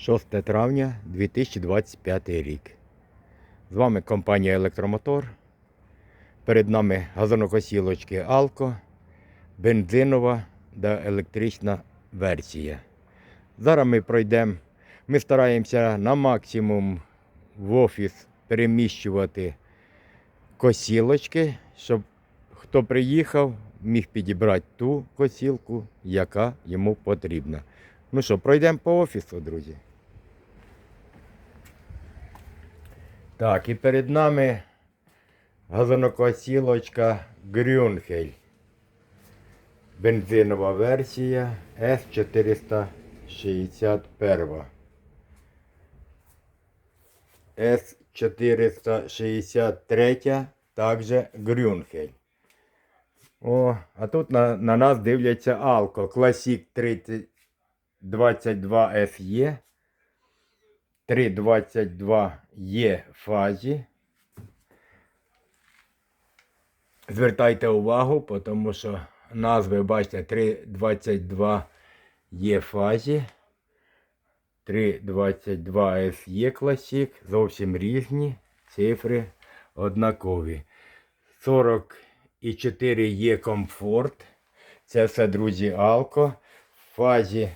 6 травня 2025 рік. З вами компанія Електромотор. Перед нами газонокосілочки Алко, бензинова та електрична версія. Зараз ми пройдемо. Ми стараємося на максимум в офіс переміщувати косілочки, щоб хто приїхав, міг підібрати ту косілку, яка йому потрібна. Ну що, пройдемо по офісу, друзі. Так, і перед нами газонокосілочка Грюнхель. Бензинова версія С461. С463 також Грюнхель. О, а тут на, на нас дивляться Алко. Classic 3022 FE. 322 є фазі. Звертайте увагу, тому що назви, бачите, 322 є фазі. 322 FE Classic. Зовсім різні цифри однакові. 44 є комфорт. Це все, друзі, Алко. В фазі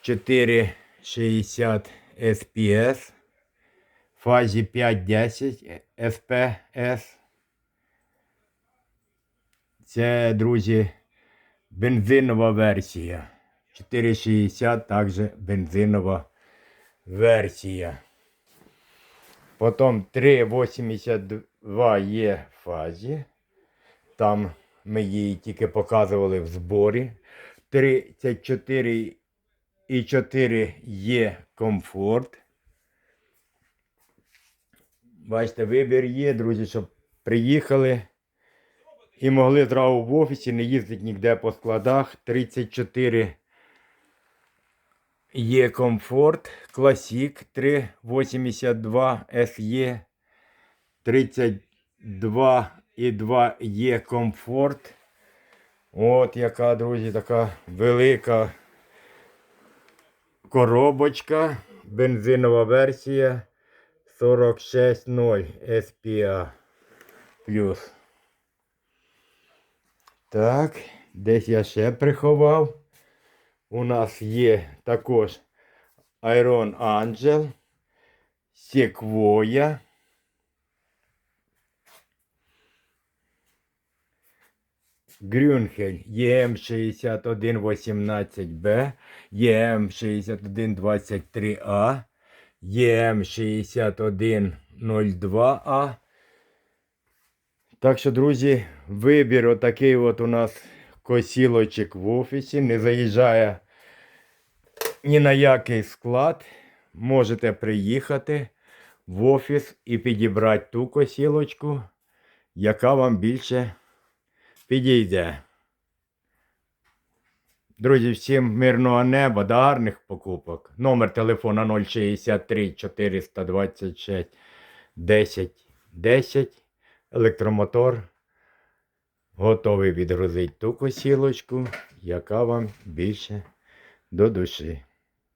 460 SPS. Фазі 510 SPS. Це, друзі, бензинова версія. 460 також бензинова версія. Потім 382 є в фазі. Там ми її тільки показували в зборі. 34 і 4 є комфорт. Бачите, вибір є, друзі, щоб приїхали і могли зразу в офісі не їздити ніде по складах. 34 є комфорт. Класік 382 SE. 32 і 2 є комфорт. От яка, друзі, така велика коробочка. Бензинова версія 460 SPA плюс. Так, десь я ще приховав. У нас є також Iron Angel, Sequoia. Грюнхель ЕМ6118Б, ЕМ6123А, ЕМ6102А. Так що, друзі, вибір отакий от у нас косілочок в офісі. Не заїжджає ні на який склад. Можете приїхати в офіс і підібрати ту косілочку, яка вам більше підійде. Друзі, всім мирного неба, до гарних покупок. Номер телефона 063 426 10 10. Електромотор готовий відгрузити ту косілочку, яка вам більше до душі.